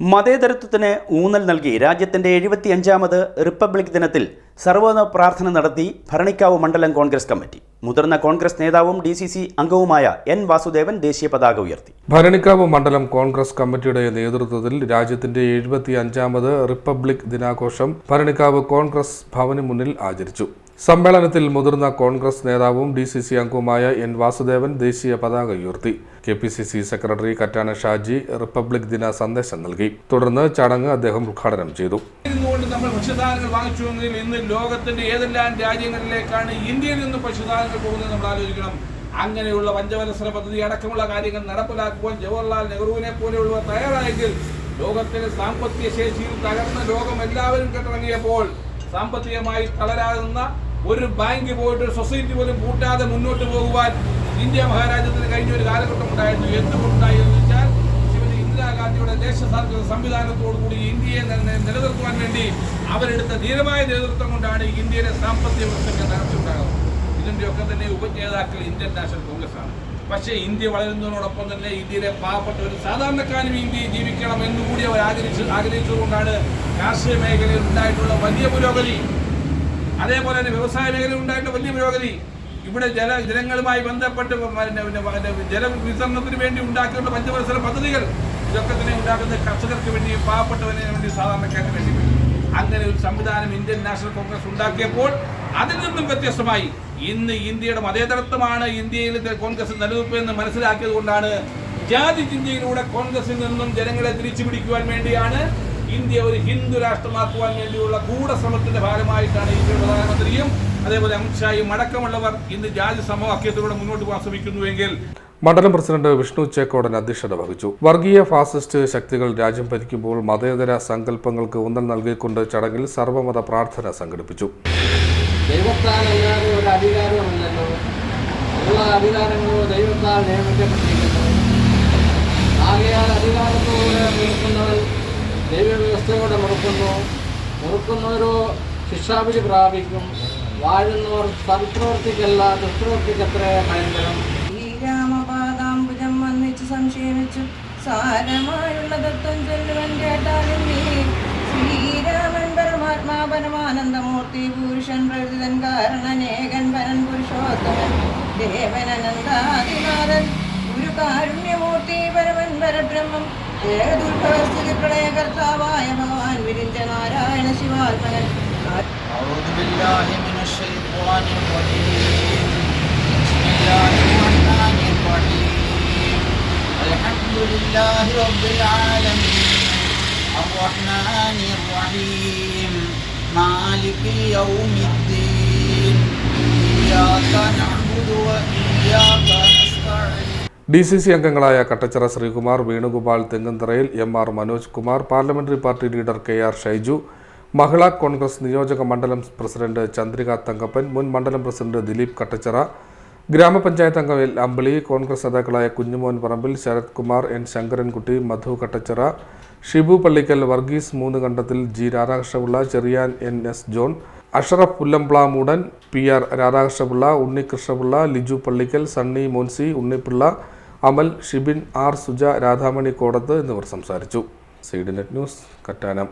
മതേതരത്വത്തിന് ഊന്നൽ നൽകി രാജ്യത്തിന്റെ എഴുപത്തിയഞ്ചാമത് റിപ്പബ്ലിക് ദിനത്തിൽ സർവോദ പ്രാർത്ഥന നടത്തി ഭരണിക്കാവ് മണ്ഡലം കോൺഗ്രസ് കമ്മിറ്റി. മുതിർന്ന കോൺഗ്രസ് നേതാവും ഡി സി സി അംഗവുമായ എൻ വാസുദേവൻ ദേശീയ പതാക ഉയർത്തി. ഭരണിക്കാവ് മണ്ഡലം കോൺഗ്രസ് കമ്മിറ്റിയുടെ നേതൃത്വത്തിൽ രാജ്യത്തിന്റെ എഴുപത്തി അഞ്ചാമത് റിപ്പബ്ലിക് ദിനാഘോഷം ഭരണിക്കാവ് കോൺഗ്രസ് ഭവന് മുന്നിൽ ആചരിച്ചു. സമ്മേളനത്തിൽ മുതിർന്ന കോൺഗ്രസ് നേതാവും ഡി സി സി അംഗവുമായ എൻ വാസുദേവൻ ദേശീയ പതാക ഉയർത്തി. K P C C secretary കറ്റാന Shaji republic ദിന സന്ദേശം നൽകി. തുടർന്ന് ചടങ്ങ് അദ്ദേഹം ഉദ്ഘാടനം ചെയ്തു. നമ്മൾ ഭക്ഷ്യസാധനങ്ങൾ വാങ്ങിച്ചുവെങ്കിൽ ഇന്ന് ലോകത്തിന്റെ ഏതെല്ലാം രാജ്യങ്ങളിലേക്കാണ് ഇന്ത്യയിൽ നിന്ന് ഭക്ഷ്യസാധനങ്ങൾ പോകുന്നത് നമ്മൾ ആലോചിക്കണം. അങ്ങനെയുള്ള പഞ്ചവത്സര പദ്ധതി അടക്കമുള്ള കാര്യങ്ങൾ നടപ്പിലാക്കുവാൻ ജവഹർലാൽ നെഹ്റുവിനെ പോലെയുള്ളവർ തയ്യാറായെങ്കിൽ ലോകത്തിലെ സാമ്പത്തിക ശേഷിയിൽ തകർന്ന ലോകം എല്ലാവരും കെട്ടിറങ്ങിയപ്പോൾ സാമ്പത്തികമായി തളരാകുന്ന ഒരു ബാങ്ക് പോയിട്ട് സൊസൈറ്റി പോലും കൂട്ടാതെ മുന്നോട്ട് പോകുവാൻ ഇന്ത്യ മഹാരാജ്യത്തിന് കഴിഞ്ഞ ഒരു കാലഘട്ടം ഉണ്ടായിരുന്നു. എന്തുകൊണ്ടായി എന്ന് വെച്ചാൽ ശ്രീമതി ഇന്ദിരാഗാന്ധിയുടെ ദേശസാൽകൃത സംവിധാനത്തോടുകൂടി ഇന്ത്യയെ നിലനിർത്തുവാൻ വേണ്ടി അവരെടുത്ത ധീരമായ നേതൃത്വം കൊണ്ടാണ് ഇന്ത്യയുടെ സാമ്പത്തിക വ്യവസ്ഥയ്ക്ക് തകർച്ചയുണ്ടാകുന്നത് ഇതിന്റെയൊക്കെ തന്നെ ഉപജേതാക്കൾ ഇന്ത്യൻ നാഷണൽ കോൺഗ്രസ് ആണ് പക്ഷേ ഇന്ത്യ വളരുന്നതിനോടൊപ്പം തന്നെ ഇന്ത്യയിലെ പാവപ്പെട്ട ഒരു സാധാരണക്കാരും ഇന്ത്യയിൽ ജീവിക്കണം എന്നുകൂടി അവർ ആഗ്രഹിച്ചു ആഗ്രഹിച്ചതുകൊണ്ടാണ് കാർഷിക മേഖലയിൽ ഉണ്ടായിട്ടുള്ള വലിയ പുരോഗതി. അതേപോലെ തന്നെ വ്യവസായ മേഖലയിൽ ഉണ്ടായിട്ടുള്ള വലിയ പുരോഗതി. ഇവിടെ ജല ജലങ്ങളുമായി ബന്ധപ്പെട്ട് ജലവിതരണത്തിന് വേണ്ടി ഉണ്ടാക്കിയുള്ള പഞ്ചവത്സര പദ്ധതികൾ. ഇതൊക്കെ തന്നെ ഉണ്ടാക്കുന്നത് കർഷകർക്ക് വേണ്ടി പാവപ്പെട്ടവന് വേണ്ടി സാധാരണക്കാർക്ക് വേണ്ടി അങ്ങനെ ഒരു സംവിധാനം ഇന്ത്യൻ നാഷണൽ കോൺഗ്രസ് ഉണ്ടാക്കിയപ്പോൾ അതിൽ നിന്നും വ്യത്യസ്തമായി ഇന്ന് ഇന്ത്യയുടെ മതേതരത്വമാണ് ഇന്ത്യയിൽ കോൺഗ്രസ് നിലനിൽപ്പെന്ന് മനസ്സിലാക്കിയത് കൊണ്ടാണ് ജാതി ചിന്തയിലൂടെ കോൺഗ്രസിൽ നിന്നും ജനങ്ങളെ തിരിച്ചു പിടിക്കുവാൻ വേണ്ടിയാണ് ഇന്ത്യ ഒരു ഹിന്ദു രാഷ്ട്രമാക്കുവാൻ വേണ്ടിയുള്ള ഗൂഢശ്രമത്തിന്റെ ഭാഗമായിട്ടാണ് ഇന്ത്യയുടെ പ്രധാനമന്ത്രിയും അതേപോലെ അമിത്ഷായും അടക്കമുള്ളവർ ഇന്ന് ജാതി സമവാക്യത്തിലൂടെ മുന്നോട്ട് പോകാൻ ശ്രമിക്കുന്നുവെങ്കിൽ മണ്ഡലം പ്രസിഡന്റ് വിഷ്ണു ചേക്കോടൻ അധ്യക്ഷത വഹിച്ചു. വർഗീയ ഫാസിസ്റ്റ് ശക്തികൾ രാജ്യം ഭരിക്കുമ്പോൾ മതേതര സങ്കല്പങ്ങൾക്ക് ഊന്നൽ നൽകിക്കൊണ്ട് ചടങ്ങിൽ സർവമത പ്രാർത്ഥന സംഘടിപ്പിച്ചു. ദൈവത്താലല്ലാതെ ഒരു അധികാരവുമില്ലല്ലോ. ഉള്ള അധികാരങ്ങളോ ദൈവത്താൽ നിയമിക്കപ്പെട്ടിരിക്കുന്നു. ആകയാൽ അധികാരത്തോടെ മുറുക്കുന്നവൻ ദൈവവ്യവസ്ഥയോടെ മുറുക്കുന്നു. മുറുക്കുന്നവരോ ശിക്ഷാവിധി പ്രാപിക്കും. വാഴുന്നവർ സൽപ്രവർത്തിക്കല്ല ദുഷ്പ്രവർത്തിക്കത്ര ഭയങ്കരം. ഈ രാമപാദാംബുജം വന്നിച്ച് സംശയിച്ചു സാരമായുള്ള തത്വം ചൊല്ലുവൻ കേട്ടാലും ശ്രീരാമൻ പരമാത്മാ പരമാനന്ദമൂർത്തി പുരുഷൻ പ്രകൃതൻ കാരണനേകൻ പരൻ പുരുഷോത്തമൻ ദേവനനന്ദാദിനാഥൻ ഗുരു കാരുണ്യമൂർത്തി പരമൻ പരബ്രഹ്മം ഏകദുർഭവസ്ഥിതി പ്രളയകർത്താവായ ഭഗവാൻ വിരിഞ്ച നാരായണ ശിവാത്മകൻ أعوذ بالله من الشيطان الرجيم بسم الله الرحمن الرحيم الحمد لله رب العالمين الرحمن الرحيم مالك يوم الدين إياك نعبد وإياك نستعين ഡി സി സി അംഗങ്ങളായ Kattachira Sreekumar Venugopal തെങ്ങന്തറയിൽ M R Manoj Kumar parliamentary party leader K R Shaiju Mahila Congress നിയോജക മണ്ഡലം പ്രസിഡന്റ് ചന്ദ്രിക തങ്കപ്പൻ മുൻ മണ്ഡലം പ്രസിഡന്റ് ദിലീപ് കട്ടച്ചിറ ഗ്രാമപഞ്ചായത്ത് അംഗം എൽ അമ്പിളി കോൺഗ്രസ് നേതാക്കളായ കുഞ്ഞുമോൻ പറമ്പിൽ ശരത് കുമാർ എൻ ശങ്കരൻകുട്ടി മധു കട്ടച്ചിറ ഷിബു പള്ളിക്കൽ വർഗീസ് മൂന്ന് Kandathil G Radhakrishnapillai Cherian N S John Ashraf Pullamplamoodan P R Radhakrishnapillai Unnikrishnapillai Liju Pallikkal Sunny Moncy Unnipillai Amal Shibin R Suja Radhamani Kodath എന്നിവർ സംസാരിച്ചു. Seed net news Kattanam.